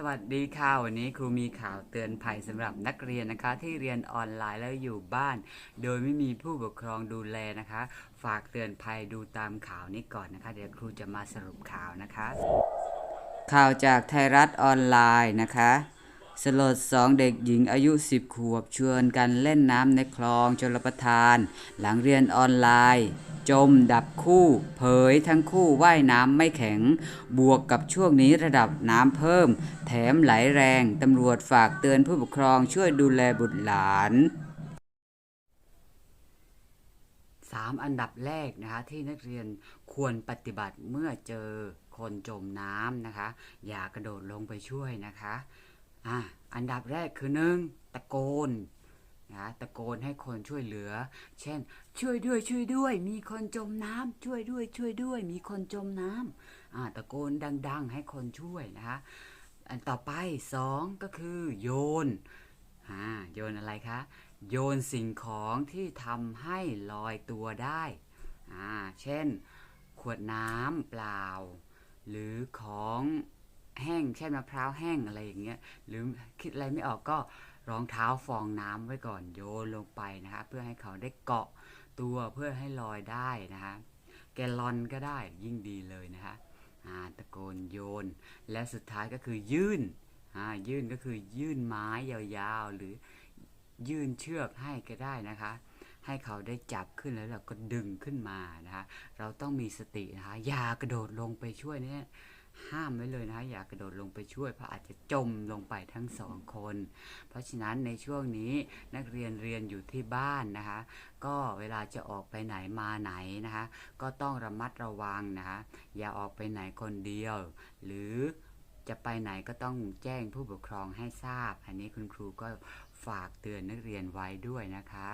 สวัสดีค่ะ วันนี้ครูมีข่าวเตือนภัยสำหรับนักเรียนนะคะ ที่เรียนออนไลน์แล้วอยู่บ้าน โดยไม่มีผู้ปกครองดูแลนะคะ ฝากเตือนภัยดูตามข่าวนี้ก่อนนะคะ เดี๋ยวครูจะมาสรุปข่าวนะคะ ข่าวจากไทยรัฐออนไลน์นะคะ สลดสองเด็กหญิงอายุ 10 ขวบชวนกันเล่นน้ำในคลองชลประทาน หลังเรียนออนไลน์ จมดับคู่ เผยทั้งคู่ว่ายน้ำไม่แข็ง บวกกับช่วงนี้ระดับน้ำเพิ่ม แถมไหลแรง ตำรวจฝากเตือนผู้ปกครองช่วยดูแลบุตรหลานสามอันดับแรกนะคะที่นักเรียนควรปฏิบัติเมื่อเจอคนจมน้ำนะคะ อย่ากระโดดลงไปช่วยนะคะอะอันดับแรกคือหนึ่งตะโกน นะตะโกนให้คนช่วยเหลือ เช่น ช่วยด้วยช่วยด้วย มีคนจมน้ำช่วยด้วยช่วยด้วย มีคนจมน้ำอะตะโกนดัง ๆ ให้คนช่วยนะคะอันต่อไปสองก็คือโยนโยนอะไรคะ โยนสิ่งของที่ทำให้ลอยตัวได้เช่น ขวดน้ำเปล่า หรือของ แห้งเช่นมะพร้าวแห้งอะไรอย่างเงี้ยหรือคิดอะไรไม่ออกก็รองเท้าฟองน้ำไว้ก่อนโยนลงไปนะคะ เพื่อให้เขาได้เกาะตัวเพื่อให้ลอยได้นะคะ แกลลอนก็ได้ยิ่งดีเลยนะคะอ่าตะโกนโยน และสุดท้ายก็คือยื่นอ่ายื่นก็คือยื่นไม้ยาวๆ หรือยื่นเชือกให้ก็ได้นะคะ ให้เขาได้จับขึ้นแล้วเราก็ดึงขึ้นมานะคะ เราต้องมีสตินะคะอย่ากระโดดลงไปช่วยเนี่ย ห้ามไว้เลยนะอย่ากระโดดลงไปช่วยเพราะอาจจะจมลงไปทั้งสองคน เพราะฉะนั้นในช่วงนี้นักเรียนเรียนอยู่ที่บ้านนะคะ ก็เวลาจะออกไปไหนมาไหนนะคะ ก็ต้องระมัดระวังนะคะอย่าออกไปไหนคนเดียว หรือจะไปไหนก็ต้องแจ้งผู้ปกครองให้ทราบ อันนี้คุณครูก็ฝากเตือนนักเรียนไว้ด้วยนะคะ